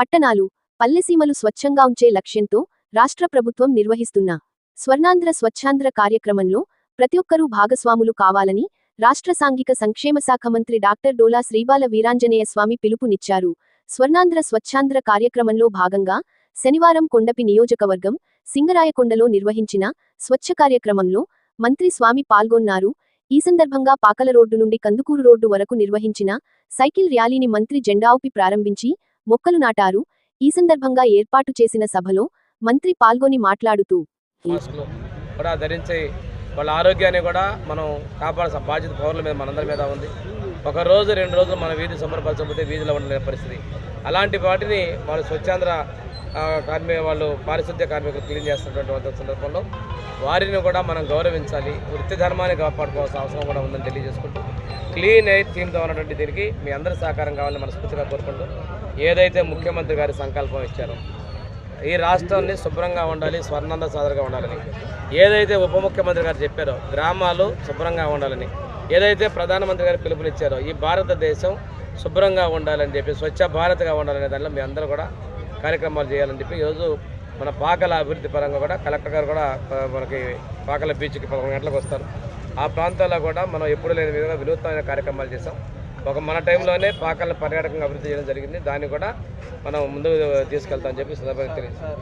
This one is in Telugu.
పట్టణాలు పల్లెసీమలు స్వచ్ఛంగా ఉంచే లక్ష్యంతో రాష్ట్ర ప్రభుత్వం నిర్వహిస్తున్న స్వర్ణాంధ్ర స్వచ్ఛాంధ్ర కార్యక్రమంలో ప్రతి ఒక్కరూ భాగస్వాములు కావాలని రాష్ట్ర సాంఘిక సంక్షేమ శాఖ మంత్రి డాక్టర్ డోలా శ్రీబాల వీరాంజనేయ స్వామి పిలుపునిచ్చారు. స్వర్ణాంధ్ర స్వచ్ఛాంధ్ర కార్యక్రమంలో భాగంగా శనివారం కొండపి నియోజకవర్గం సింగరాయకొండలో నిర్వహించిన స్వచ్ఛ కార్యక్రమంలో మంత్రి స్వామి పాల్గొన్నారు. ఈ సందర్భంగా పాకల రోడ్డు నుండి కందుకూరు రోడ్డు వరకు నిర్వహించిన సైకిల్ ర్యాలీని మంత్రి జెండా ఊపి ప్రారంభించి మొక్కలు నాటారు. ఈ సందర్భంగా ఏర్పాటు చేసిన సభలో మంత్రి పాల్గొని మాట్లాడుతూ కూడా ధరించి వాళ్ళ ఆరోగ్యాన్ని కూడా మనం కాపాడాల్సిన బాధ్యత పౌరుల మీద మనందరి మీద ఉంది. ఒక రోజు రెండు రోజులు మన వీధి శుభ్రపరచకపోతే వీధిలో ఉండలేని పరిస్థితి. అలాంటి వాటిని వాళ్ళు స్వచ్ఛాంధ్ర కార్మిక వాళ్ళు పారిశుద్ధ్య కార్మికులు క్లీన్ చేస్తున్నటువంటి సందర్భంలో వారిని కూడా మనం గౌరవించాలి వృత్తి ధర్మాన్ని కాపాడుకోవాల్సిన అవసరం కూడా ఉందని తెలియజేసుకుంటూ క్లీన్ ఎయిర్ థీమ్తో ఉన్నటువంటి దీనికి మీ అందరి సహకారం కావాలని మనస్ఫూర్తిగా కోరుకుంటూ ఏదైతే ముఖ్యమంత్రి గారి సంకల్పం ఇచ్చారో ఈ రాష్ట్రాన్ని శుభ్రంగా ఉండాలి స్వర్ణంద సాదరగా ఉండాలని. ఏదైతే ఉప ముఖ్యమంత్రి గారు చెప్పారో గ్రామాలు శుభ్రంగా ఉండాలని. ఏదైతే ప్రధానమంత్రి గారు పిలుపునిచ్చారో ఈ భారతదేశం శుభ్రంగా ఉండాలని చెప్పి స్వచ్ఛ భారత్గా ఉండాలనే దానిలో మీ అందరూ కూడా కార్యక్రమాలు చేయాలని చెప్పి ఈరోజు మన పాకల అభివృద్ధి పరంగా కూడా కలెక్టర్ గారు కూడా మనకి పాకల బీచ్కి పదకొండు గంటలకు వస్తారు. ఆ ప్రాంతాల్లో కూడా మనం ఎప్పుడు లేని విధంగా వినూత్నమైన కార్యక్రమాలు చేసాం ఒక మన టైంలోనే పాకలను పర్యాటకంగా అభివృద్ధి చేయడం జరిగింది. దాన్ని కూడా మనం ముందుకు తీసుకెళ్తామని చెప్పి సందర్భంగా తెలియజేస్తాం